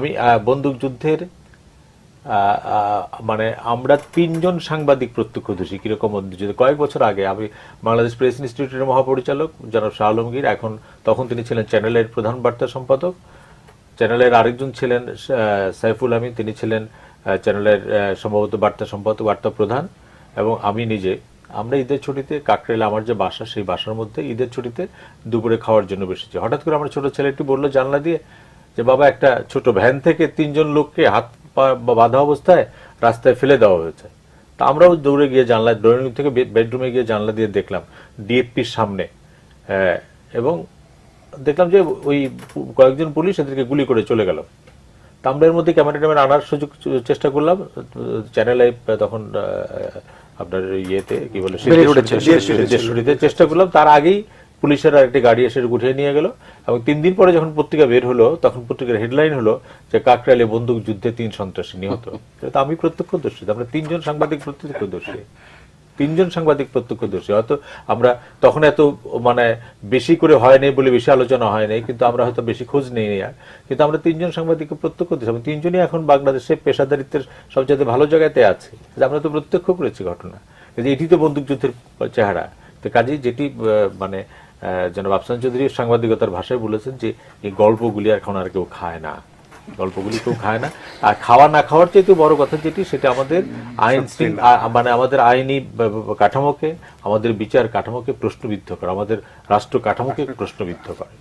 আমি বন্দুকযুদ্ধের মানে আমরা তিনজন সাংবাদিক প্রত্যক্ষদর্শী, কীরকম বন্দুকযুদ্ধ কয়েক বছর আগে আমি বাংলাদেশ প্রেস ইনস্টিটিউটের মহাপরিচালক জনাব শাহ আলমগীর, এখন তখন তিনি ছিলেন চ্যানেলের প্রধান বার্তা সম্পাদক। চ্যানেলের আরেকজন ছিলেন সাইফুল আমিন, তিনি ছিলেন চ্যানেলের সম্ভবত বার্তা সম্পাদক, বার্তা প্রধান। এবং আমি নিজে, আমরা ঈদের ছুটিতে কাকরেলে আমার যে বাসা, সেই বাসার মধ্যে ঈদের ছুটিতে দুপুরে খাওয়ার জন্য বসেছি। হঠাৎ করে আমার ছোট ছেলেটি বলল, জানলা দিয়ে যে বাবা একটা ছোট ভ্যান থেকে তিনজন লোককে হাত পা বাঁধা অবস্থায় রাস্তায় ফেলে দেওয়া হয়েছে তা আমরাও দৌড়ে গিয়ে জানলা ড্রয়িং রুম থেকে বেডরুমে গিয়ে জানলা দিয়ে দেখলাম ডিএফপির সামনে এবং দেখলাম যে ওই কয়েকজন পুলিশ এদেরকে গুলি করে চলে গেল তা আমরা এর মধ্যে ক্যামেরা ট্যামেরা আনার সুযোগ চেষ্টা করলাম চ্যানেলে তখন আপনার ইয়েতে কি বলে চেষ্টা করলাম তার আগেই পুলিশের আর একটি গাড়ি এসে গুঠিয়ে নিয়ে গেল এবং তিন দিন পরে যখন পত্রিকা বের হলো তখন পত্রিকার হেডলাইন হলো যে কাকরাইলে বন্দুক যুদ্ধে তিন সন্ত্রাসী নিহত। তো আমি প্রত্যক্ষদর্শী আমরা তিনজন সাংবাদিক প্রত্যক্ষদর্শী। তিনজন সাংবাদিক প্রত্যক্ষদর্শী হয়তো আমরা তখন এত মানে বেশি করে হয় হয়নি বলে বেশি আলোচনা হয় হয়নি কিন্তু আমরা হয়তো বেশি খোঁজ নেই আর। কিন্তু আমরা তিনজন সাংবাদিক প্রত্যক্ষদর্শী এবং তিনজনই এখন বাংলাদেশে পেশাদারিত্বের সবচেয়ে ভালো জায়গাতে আছে। আমরা তো প্রত্যক্ষ করেছি ঘটনা। এটি তো বন্দুকযুদ্ধের চেহারা। তো কাজেই যেটি মানে জনাব আফসান চৌধুরী সাংবাদিকতার ভাষায় বলেছেন যে এই গল্পগুলি এখন আর কেউ খায় না। গল্পগুলি কেউ খায় না। আর খাওয়া না খাওয়ার চাইতে বড় কথা যেটি সেটা আমাদের আইন মানে আমাদের আইনি কাঠামোকে আমাদের বিচার কাঠামোকে প্রশ্নবিদ্ধ করে আমাদের রাষ্ট্র কাঠামোকে প্রশ্নবিদ্ধ করে।